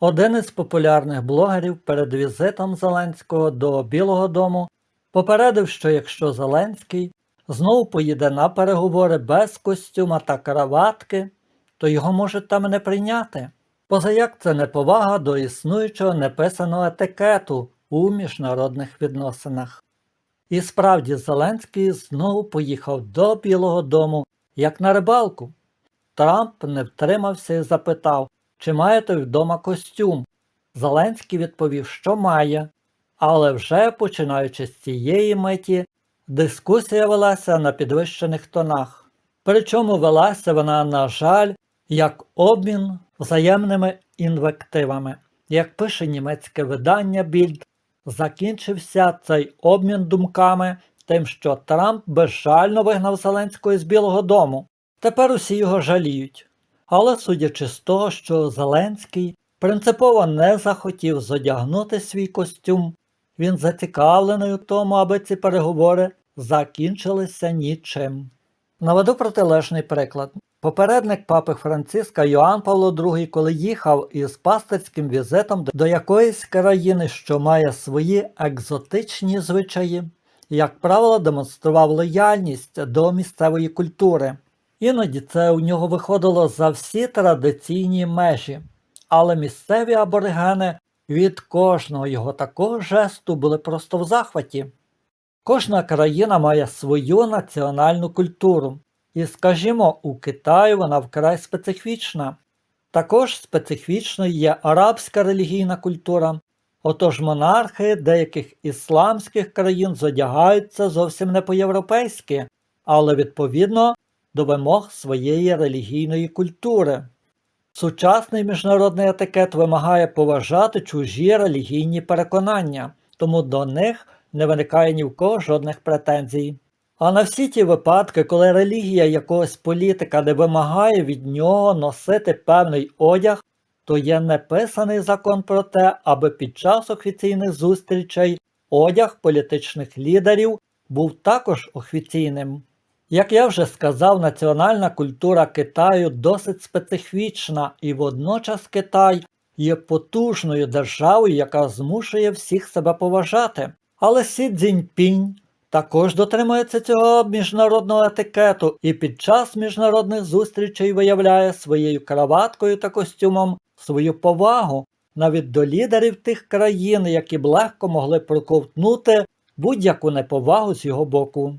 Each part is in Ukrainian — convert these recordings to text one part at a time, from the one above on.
Один із популярних блогерів перед візитом Зеленського до Білого Дому попередив, що якщо Зеленський знову поїде на переговори без костюма та караватки, то його можуть там не прийняти. Позаяк це неповага до існуючого неписаного етикету у міжнародних відносинах. І справді Зеленський знову поїхав до Білого Дому як на рибалку. Трамп не втримався і запитав, чи має той вдома костюм. Зеленський відповів, що має, але вже починаючи з цієї миті, дискусія велася на підвищених тонах. Причому велася вона, на жаль, як обмін взаємними інвективами. Як пише німецьке видання Більд, закінчився цей обмін думками тим, що Трамп безжально вигнав Зеленського з Білого Дому. Тепер усі його жаліють. Але судячи з того, що Зеленський принципово не захотів зодягнути свій костюм, він зацікавлений у тому, аби ці переговори закінчилися нічим. Наведу протилежний приклад. Попередник папи Франциска Йоанн Павло II, коли їхав із пастирським візитом до якоїсь країни, що має свої екзотичні звичаї, як правило, демонстрував лояльність до місцевої культури. Іноді це у нього виходило за всі традиційні межі, але місцеві аборигени від кожного його такого жесту були просто в захваті. Кожна країна має свою національну культуру, і, скажімо, у Китаї вона вкрай специфічна. Також специфічною є арабська релігійна культура, отож монархи деяких ісламських країн зодягаються зовсім не по-європейськи, але відповідно до вимог своєї релігійної культури. Сучасний міжнародний етикет вимагає поважати чужі релігійні переконання, тому до них не виникає ні в кого жодних претензій. А на всі ті випадки, коли релігія якогось політика не вимагає від нього носити певний одяг, то є неписаний закон про те, аби під час офіційних зустрічей одяг політичних лідерів був також офіційним. Як я вже сказав, національна культура Китаю досить специфічна, і водночас Китай є потужною державою, яка змушує всіх себе поважати. Але Сі Цзіньпінь також дотримується цього міжнародного етикету і під час міжнародних зустрічей виявляє своєю краваткою та костюмом свою повагу навіть до лідерів тих країн, які б легко могли проковтнути будь-яку неповагу з його боку.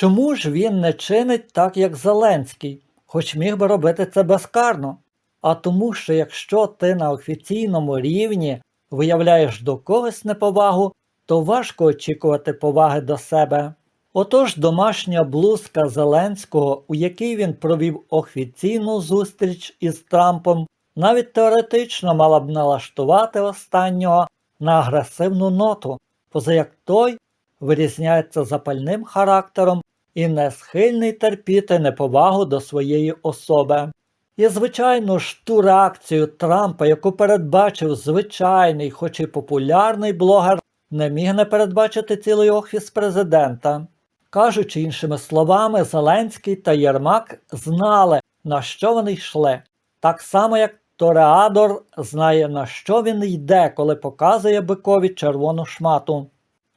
Чому ж він не чинить так, як Зеленський, хоч міг би робити це безкарно? А тому, що якщо ти на офіційному рівні виявляєш до когось неповагу, то важко очікувати поваги до себе. Отож домашня блузка Зеленського, у якій він провів офіційну зустріч із Трампом, навіть теоретично мала б налаштувати останнього на агресивну ноту, поза як той вирізняється запальним характером і не схильний терпіти неповагу до своєї особи. І, звичайно ж, ту реакцію Трампа, яку передбачив звичайний, хоч і популярний блогер, не міг не передбачити цілий офіс президента. Кажучи іншими словами, Зеленський та Єрмак знали, на що вони йшли, так само як Тореадор знає, на що він йде, коли показує бикові червону шмату.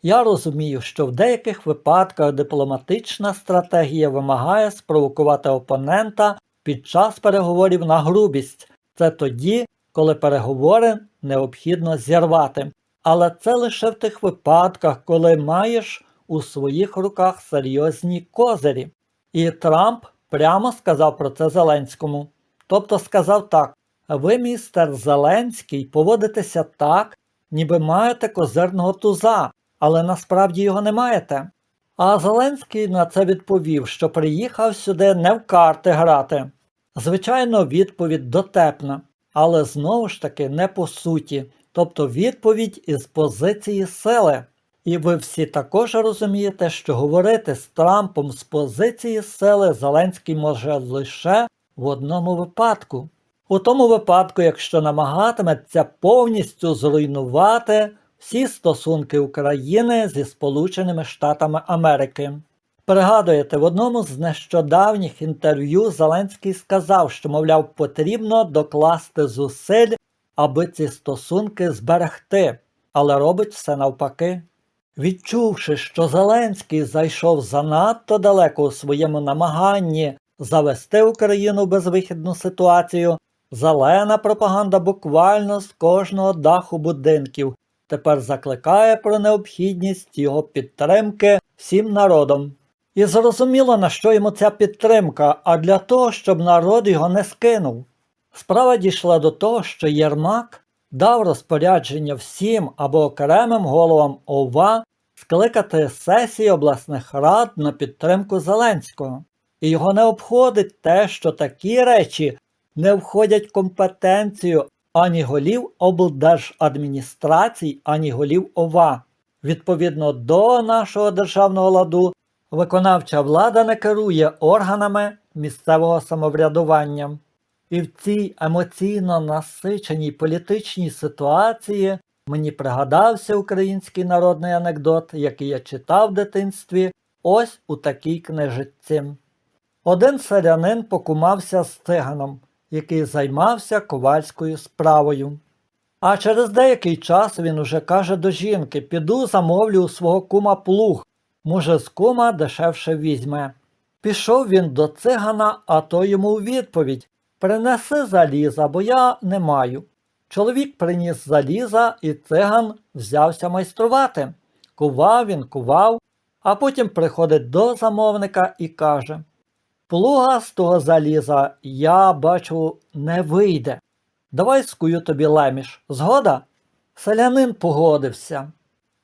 Я розумію, що в деяких випадках дипломатична стратегія вимагає спровокувати опонента під час переговорів на грубість. Це тоді, коли переговори необхідно зірвати. Але це лише в тих випадках, коли маєш у своїх руках серйозні козирі. І Трамп прямо сказав про це Зеленському. Тобто сказав так: ви, містер Зеленський, поводитеся так, ніби маєте козирного туза, але насправді його не маєте. А Зеленський на це відповів, що приїхав сюди не в карти грати. Звичайно, відповідь дотепна, але знову ж таки не по суті, тобто відповідь із позиції сили. І ви всі також розумієте, що говорити з Трампом з позиції сили Зеленський може лише в одному випадку. У тому випадку, якщо намагатиметься повністю зруйнувати всі стосунки України зі Сполученими Штатами Америки. Пригадуєте, в одному з нещодавніх інтерв'ю Зеленський сказав, що, мовляв, потрібно докласти зусиль аби ці стосунки зберегти, але робить все навпаки. Відчувши, що Зеленський зайшов занадто далеко у своєму намаганні завести Україну в безвихідну ситуацію, зелена пропаганда буквально з кожного даху будинків тепер закликає про необхідність його підтримки всім народом. І зрозуміло, на що йому ця підтримка, а для того, щоб народ його не скинув. Справа дійшла до того, що Єрмак дав розпорядження всім або окремим головам ОВА скликати сесії обласних рад на підтримку Зеленського. І його не обходить те, що такі речі не входять в компетенцію ані голів облдержадміністрацій, ані голів ОВА. Відповідно до нашого державного ладу, виконавча влада не керує органами місцевого самоврядування. І в цій емоційно насиченій політичній ситуації мені пригадався український народний анекдот, який я читав в дитинстві, ось у такій книжиці. Один селянин покумався з циганом, який займався ковальською справою. А через деякий час він уже каже до жінки піду замовлю у свого кума плуг, може, з кума дешевше візьме. Пішов він до цигана, а той йому у відповідь Принеси заліза, бо я не маю. Чоловік приніс заліза, і циган взявся майструвати. Кував він, кував, а потім приходить до замовника і каже Плуга з того заліза, я бачу, не вийде. Давай скую тобі леміш. Згода? Селянин погодився.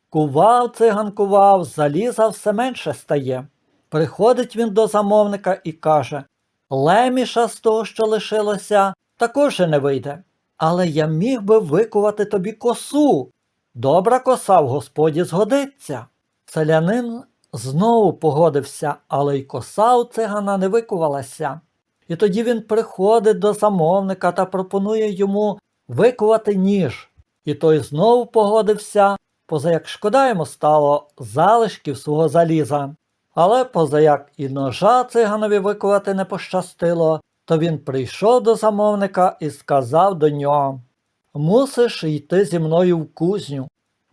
Кував циган кував, заліза все менше стає. Приходить він до замовника і каже Леміша з того, що лишилося, також не вийде. Але я міг би викувати тобі косу. Добра коса в господі згодиться. Селянин знову погодився, але й коса у цигана не викувалася. І тоді він приходить до замовника та пропонує йому викувати ніж. І той знову погодився, поза як шкода йому стало залишків свого заліза. Але позаяк і ножа циганові викувати не пощастило, то він прийшов до замовника і сказав до нього Мусиш йти зі мною в кузню,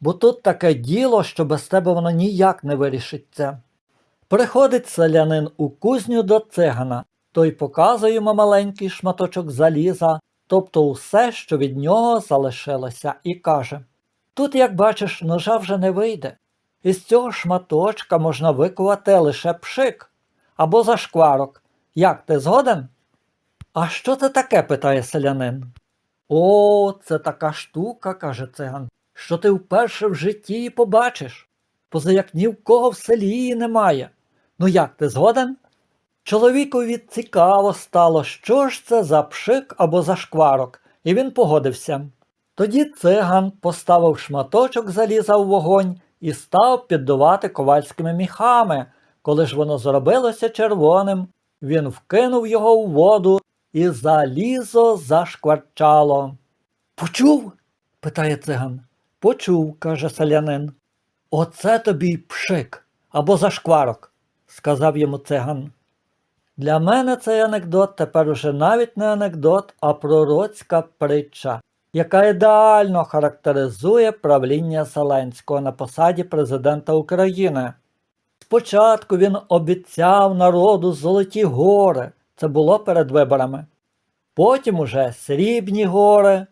бо тут таке діло, що без тебе воно ніяк не вирішиться. Приходить селянин у кузню до цигана, той показує йому маленький шматочок заліза, тобто усе, що від нього залишилося, і каже Тут, як бачиш, ножа вже не вийде. Із цього шматочка можна викувати лише пшик або зашкварок. Як ти згоден? А що це таке? питає селянин. О, це така штука, каже циган, що ти вперше в житті побачиш, поза як ні в кого в селі її немає. Ну як ти згоден? Чоловікові цікаво стало, що ж це за пшик або за шкварок, і він погодився. Тоді циган поставив шматочок заліза в вогонь і став піддувати ковальськими міхами. Коли ж воно зробилося червоним, він вкинув його у воду і залізо зашкварчало. Почув? питає циган. Почув, каже селянин. Оце тобі пшик або зашкварок, сказав йому циган. Для мене цей анекдот тепер уже навіть не анекдот, а пророцька притча, яка ідеально характеризує правління Зеленського на посаді президента України. Спочатку він обіцяв народу золоті гори, це було перед виборами. Потім уже срібні гори,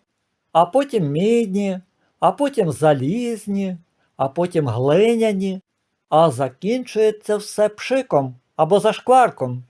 а потім мідні, а потім залізні, а потім глиняні, а закінчується все пшиком або зашкварком.